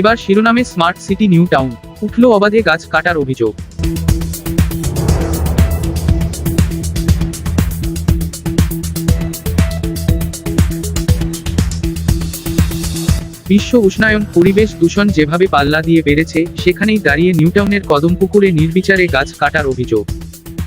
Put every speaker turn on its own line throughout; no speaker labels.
এবার শিরোনামে smart city new town, উঠল অবাধে গাছ কাটার অভিযোগ। বিশ্ব উষ্ণায়ন পরিবেশ দূষণ যেভাবে পাল্লা দিয়ে বেড়েছে, সেখানেই দাঁড়িয়ে নিউটাউনের কদমপুকুরে নির্বিচারে গাছ কাটার অভিযোগ।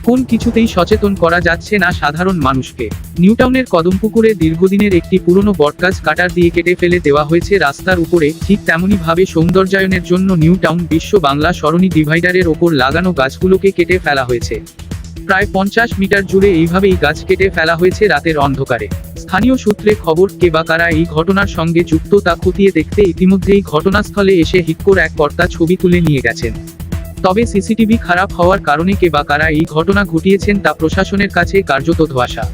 কোন কিছুতেই সচেতন করা যাচ্ছে না সাধারণ মানুষকে। নিউটাউনের কদমপুকুরে দীর্ঘদিনের একটি পুরনো বটগাছ কাটার দিয়ে কেটে ফেলে দেওয়া হয়েছে রাস্তার উপরে, ঠিক তেমনই ভাবে সৌন্দর্যায়নের জন্য নিউটাউন বিশ্ব বাংলা সরণি ডিভাইডারের ওপর লাগানো গাছগুলোকে কেটে ফেলা হয়েছে। প্রায় পঞ্চাশ মিটার জুড়ে এইভাবেই গাছ কেটে ফেলা হয়েছে রাতের অন্ধকারে। স্থানীয় সূত্রে খবর, কে বা কারা এই ঘটনার সঙ্গে যুক্ত তা খতিয়ে দেখতে ইতিমধ্যেই ঘটনাস্থলে এসে হিক্কোর এক কর্তা ছবি তুলে নিয়ে গেছেন। তবে সিসিটিভি খারাপ হওয়ার কারণে কে বা কারা এই ঘটনা ঘটিয়েছেন তা প্রশাসনের কাছে কার্যত ধোয়াশা।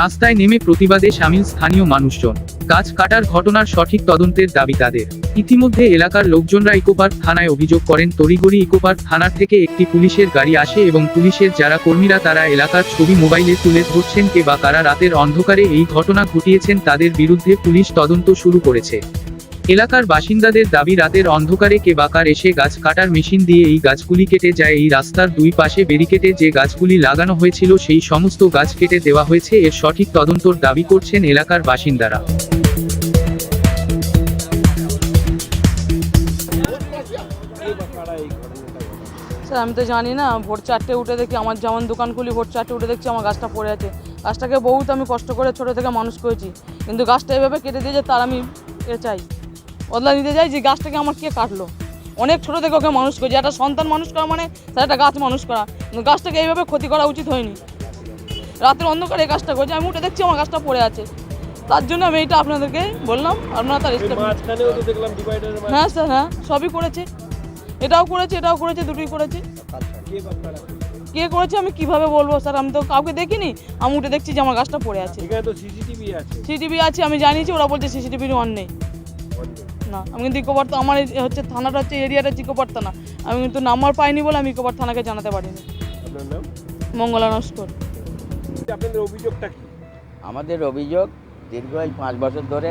রাস্তায় নেমে প্রতিবাদে সামিল স্থানীয় মানুষজন। গাছ কাটার ঘটনার সঠিক তদন্তের দাবি তাদের। ইতিমধ্যে এলাকার লোকজনরা ইকোপার্ক থানায় অভিযোগ করেন তড়িগড়ি ইকোপার্ক থানার থেকে একটি পুলিশের গাড়ি আসে এবং পুলিশের যারা কর্মীরা তারা এলাকার ছবি মোবাইলে তুলে ধরছেন, কে বা কারা রাতের অন্ধকারে এই ঘটনা ঘটিয়েছেন তাদের বিরুদ্ধে পুলিশ তদন্ত শুরু করেছে। এলাকার বাসিন্দাদের দাবি, রাতের অন্ধকারে কে বাকার এসে গাছ কাটার মেশিন দিয়ে এই গাছগুলি কেটে যায়। এই রাস্তার দুই পাশে ব্যারিকেডে যে গাছগুলি লাগানো হয়েছিল, সেই সমস্ত গাছ কেটে দেওয়া হয়েছে। এর সঠিক তদন্তর দাবি করছেন এলাকার বাসিন্দারা।
স্যার, আমি তো জানি না, ভোর চারটে উঠে দেখি আমার যেমন দোকান খুলি ভোর চারটে উঠে দেখছি আমার গাছটা পড়ে আছে। গাছটাকে বহুত আমি কষ্ট করে ছোটো থেকে মানুষ করেছি। কিন্তু গাছটা এভাবে কেটে দিয়েছে, তার আমি এ চাই। বদলা নিতে চাই যে গাছটাকে আমার কে কাটলো? অনেক ছোটো থেকে ওকে মানুষ করেছি। একটা সন্তান মানুষ করা মানে তার একটা গাছ মানুষ করা। গাছটাকে এইভাবে ক্ষতি করা উচিত হয়নি। রাতের অন্ধকারে এই গাছটা করেছি। আমি উঠে দেখছি আমার গাছটা পড়ে আছে। তার জন্য আমি এইটা আপনাদেরকে বললাম। আপনারা তার হ্যাঁ স্যার হ্যাঁ সবই করেছে। এটাও করেছে এটাও করেছে দুটোই করেছে।
কে
করেছে আমি কীভাবে বলব স্যার? আমি তো কাউকে দেখিনি। আমি উঠে দেখছি যে আমার গাছটা পড়ে আছে।
সিসিটিভি আছে।
আমি জানিয়েছি ওরা বলছে সিসিটিভির অন নেই। না। আমি কিন্তু ইকোপার তো আমার এই হচ্ছে থানাটা হচ্ছে এরিয়াটা হচ্ছে ইকোপার থানা। আমি কিন্তু নাম্বার পাইনি বলে আমি ইকোপার থানাকে জানাতে পারিনি।
আপনার নাম?
মঙ্গলা নস্কর।
আপনাদের অভিযোগটা কি?
আমাদের অভিযোগ দীর্ঘ এই পাঁচ বছর ধরে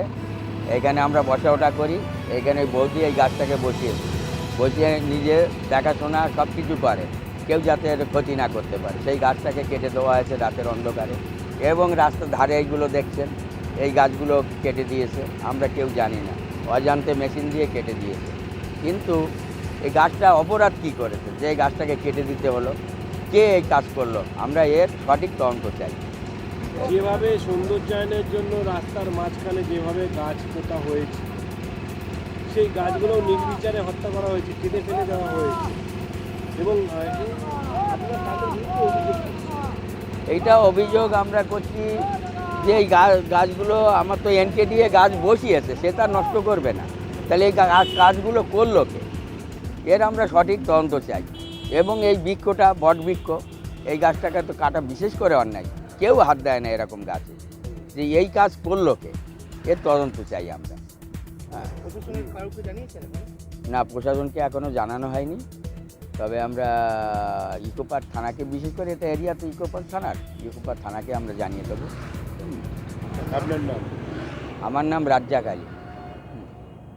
এখানে আমরা বসা ওঠা করি এখানে বৌদি এই গাছটাকে বসিয়েছি বসিয়ে নিজে দেখাশোনা সব কিছু করে। কেউ যাতে এর ক্ষতি না করতে পারে। সেই গাছটাকে কেটে দেওয়া হয়েছে রাতের অন্ধকারে। এবং রাস্তার ধারে এইগুলো দেখছেন এই গাছগুলো কেটে দিয়েছে আমরা কেউ জানি না। অজান্তে মেশিন দিয়ে কেটে দিয়েছে। কিন্তু এই গাছটা অপরাধ কী করেছে? যে গাছটাকে কেটে দিতে হলো কে এই কাজ করল? আমরা এর সঠিক তদন্ত চাই।
যেভাবে সৌন্দর্যায়নের জন্য রাস্তার মাঝখানে যেভাবে গাছ পোতা হয়েছে সেই গাছগুলো নির্বিচারে হত্যা করা হয়েছে কেটে ফেলে দেওয়া হয়েছে। এবং।
এইটা অভিযোগ আমরা করছি যে এই গাছগুলো আমার তো এনকে দিয়ে গাছ বসিয়েছে সে তার নষ্ট করবে না। তাহলে এই কাজগুলো করল কে? এর আমরা সঠিক তদন্ত চাই। এবং এই বৃক্ষটা বট বৃক্ষ এই গাছটাকে তো কাটা বিশেষ করে অন্যায়। কেউ হাত দেয় না এরকম গাছে। যে এই কাজ করল কে? এর তদন্ত চাই আমরা। হ্যাঁ। না প্রশাসনকে এখনও জানানো হয়নি। তবে আমরা ইকোপার থানাকে বিশেষ করে এটা এরিয়া তো ইকোপার থানার ইকোপার থানাকে আমরা জানিয়ে দেবো।
আপনার নাম?
আমার নাম রাজ্জাক আলী।